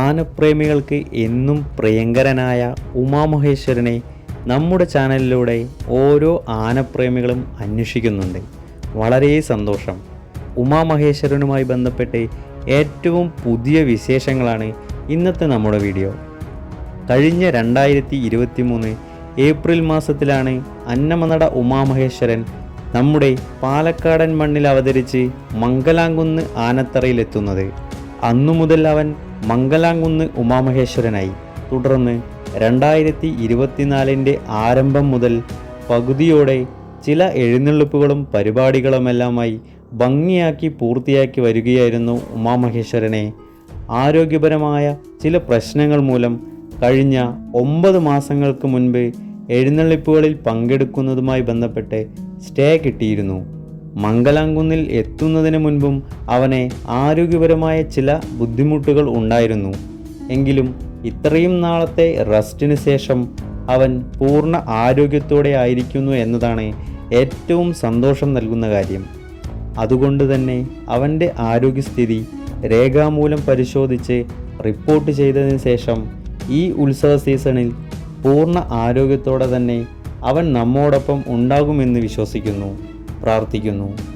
ആനപ്രേമികൾക്ക് എന്നും പ്രിയങ്കരനായ ഉമാമഹേശ്വരനെ നമ്മുടെ ചാനലിലൂടെ ഓരോ ആനപ്രേമികളും അന്വേഷിക്കുന്നുണ്ട്. വളരെ സന്തോഷം. ഉമാമഹേശ്വരനുമായി ബന്ധപ്പെട്ട് ഏറ്റവും പുതിയ വിശേഷങ്ങളാണ് ഇന്നത്തെ നമ്മുടെ വീഡിയോ. കഴിഞ്ഞ രണ്ടായിരത്തി ഇരുപത്തി മൂന്ന് ഏപ്രിൽ മാസത്തിലാണ് അന്നമനട ഉമാമഹേശ്വരൻ നമ്മുടെ പാലക്കാടൻ മണ്ണിൽ അവതരിച്ച് മംഗലാംകുന്ന് ആനത്തറയിലെത്തുന്നത്. അന്നു മുതൽ അവൻ മംഗലാംകുന്ന് ഉമാമഹേശ്വരനായി. തുടർന്ന് രണ്ടായിരത്തി ഇരുപത്തിനാലിന്റെ ആരംഭം മുതൽ പകുതിയോടെ ചില എഴുന്നള്ളിപ്പുകളും പരിപാടികളുമെല്ലാമായി ഭംഗിയാക്കി പൂർത്തിയാക്കി വരികയായിരുന്നു ഉമാമഹേശ്വരനെ. ആരോഗ്യപരമായ ചില പ്രശ്നങ്ങൾ മൂലം കഴിഞ്ഞ ഒമ്പത് മാസങ്ങൾക്ക് മുൻപ് എഴുന്നള്ളിപ്പുകളിൽ പങ്കെടുക്കുന്നതുമായി ബന്ധപ്പെട്ട് സ്റ്റേ കിട്ടിയിരുന്നു. മംഗലാംകുന്നിൽ എത്തുന്നതിന് മുൻപും അവനെ ആരോഗ്യപരമായ ചില ബുദ്ധിമുട്ടുകൾ ഉണ്ടായിരുന്നു. എങ്കിലും ഇത്രയും നാളത്തെ റെസ്റ്റിന് ശേഷം അവൻ പൂർണ ആരോഗ്യത്തോടെ ആയിരിക്കുന്നു എന്നതാണ് ഏറ്റവും സന്തോഷം നൽകുന്ന കാര്യം. അതുകൊണ്ട് തന്നെ അവന്റെ ആരോഗ്യസ്ഥിതി രേഖാമൂലം പരിശോധിച്ച് റിപ്പോർട്ട് ചെയ്തതിന് ശേഷം ഈ ഉത്സവ സീസണിൽ പൂർണ ആരോഗ്യത്തോടെ തന്നെ അവൻ നമ്മോടൊപ്പം ഉണ്ടാകുമെന്ന് വിശ്വസിക്കുന്നു. പ്രാർത്ഥിക്കുന്നു.